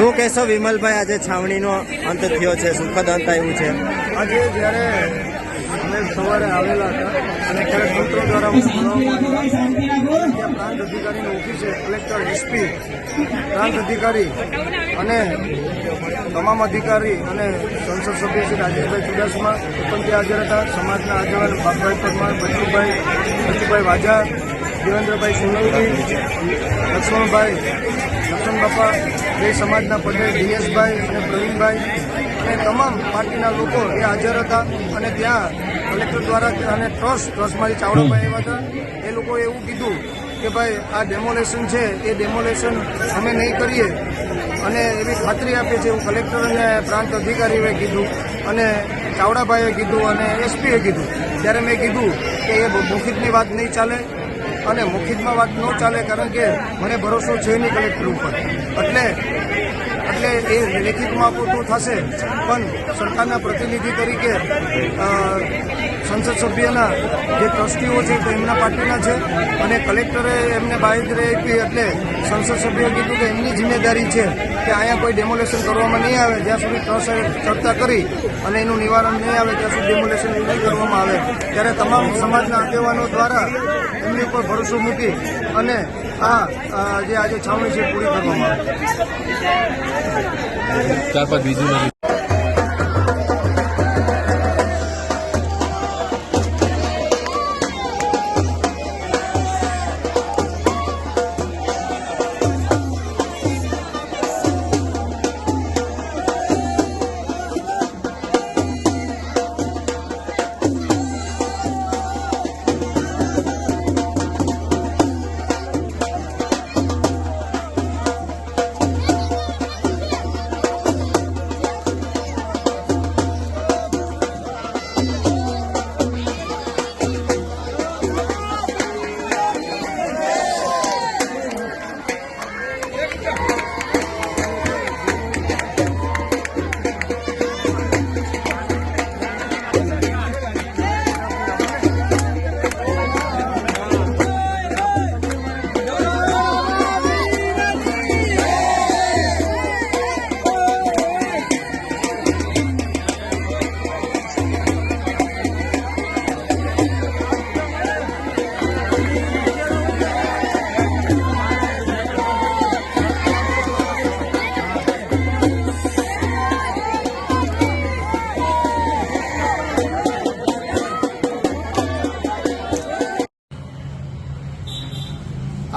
શું કહેશો? વિમલભાઈ આજે છાવણીનો અંત થયો છે, સુખદ અંત આવ્યું છે. આજે જ્યારે અમે સવારે આવેલા હતા અને ત્યારે તંત્ર દ્વારા પ્રાંત અધિકારીની ઓફિસે કલેક્ટર એસપી, પ્રાંત અધિકારી અને તમામ અધિકારી અને સંસદ સભ્ય શ્રી રાજેશભાઈ ચુડાસમા પણ ત્યાં હાજર હતા. સમાજના આગેવાન બાપભાઈ પરમાર, બચુભાઈ બચુભાઈ વાજા દેવેન્દ્રભાઈ સોલંકી, લક્ષ્મણભાઈ, લક્ષ્મણ બાપા, બે સમાજના પટેલ, દિનેશભાઈ અને પ્રવીણભાઈ અને તમામ પાર્ટીના લોકો એ હાજર હતા અને ત્યાં કલેક્ટર દ્વારા અને ટ્રસ્ટ, ટ્રસ્ટમાંથી ચાવડાભાઈ આવ્યા હતા. એ લોકોએ એવું કીધું કે ભાઈ, આ ડેમોલેશન છે, એ ડેમોલેશન અમે નહીં કરીએ. અને એવી ખાતરી આપે છે એવું કલેક્ટર અને પ્રાંત અધિકારીએ કીધું અને ચાવડાભાઈએ કીધું અને એસપીએ કીધું. ત્યારે મેં કીધું કે એ મૌખિકની વાત નહીં ચાલે. અને મુખિતમાં વાત ન ચાલે કારણ કે મને ભરોસો છે નહીં કલેક્ટર ઉપર. એટલે એટલે એ લેખિતમાં પૂરતું થશે. પણ સરકારના પ્રતિનિધિ તરીકે સંસદ સભ્યના જે ટ્રસ્ટીઓ છે તે એમના પાર્ટીના છે અને કલેક્ટરે એમને બાહેધરી આપી એટલે સંસદ સભ્યોએ કીધું કે એમની જિમ્મેદારી છે કે અહીંયા કોઈ ડેમોલેશન કરવામાં નહીં આવે, જ્યાં સુધી ટ્રસ્ટ ચર્ચા કરી અને એનું નિવારણ નહીં આવે, ત્યાં સુધી ડેમોલેશન નહીં કરવામાં આવે. ત્યારે તમામ સમાજના આગેવાનો દ્વારા એમની ઉપર ભરોસો મૂકી અને આ જે આજે છાવણી છે પૂરી કરવામાં આવે.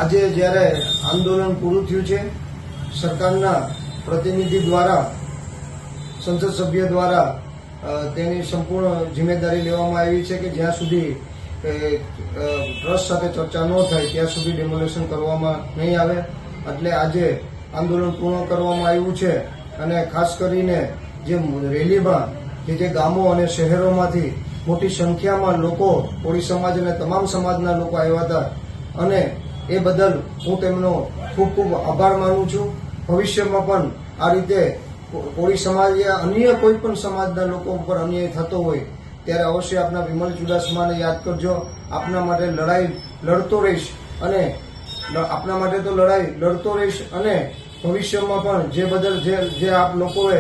આજે જ્યારે આંદોલન પૂરું થયું છે, સરકારના પ્રતિનિધિ દ્વારા, સંસદ સભ્ય દ્વારા તેની સંપૂર્ણ જિમ્મેદારી લેવામાં આવી છે કે જ્યાં સુધી ટ્રસ્ટ સાથે ચર્ચા ન થાય, ત્યાં સુધી ડેમોલેશન કરવામાં નહીં આવે. એટલે આજે આંદોલન પૂર્ણ કરવામાં આવ્યું છે અને ખાસ કરીને જે રેલીમાં કે જે ગામો અને શહેરોમાંથી મોટી સંખ્યામાં લોકો કોળી સમાજ અને તમામ સમાજના લોકો આવ્યા હતા. અને એ બદલ હું તેમનો ખૂબ ખૂબ આભાર માનું છું. ભવિષ્યમાં પણ આ રીતે કોળી સમાજ યા અન્ય કોઈ પણ સમાજના લોકો ઉપર અન્યાય થતો હોય, ત્યારે અવશ્ય આપના વિમલ ચુડાસમાને યાદ કરજો. આપના માટે લડાઈ લડતો રહીશ અને આપના માટે તો લડાઈ લડતો રહીશ અને ભવિષ્યમાં પણ જે બદલ જે જે આપ લોકોએ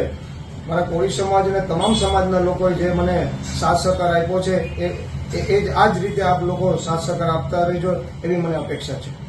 મારા કોળી સમાજ અને તમામ સમાજના લોકોએ જે મને સાથ સહકાર આપ્યો છે, એ એ જ આ જ રીતે આપ લોકો સાથ સહકાર આપતા રહેજો એવી મને અપેક્ષા છે.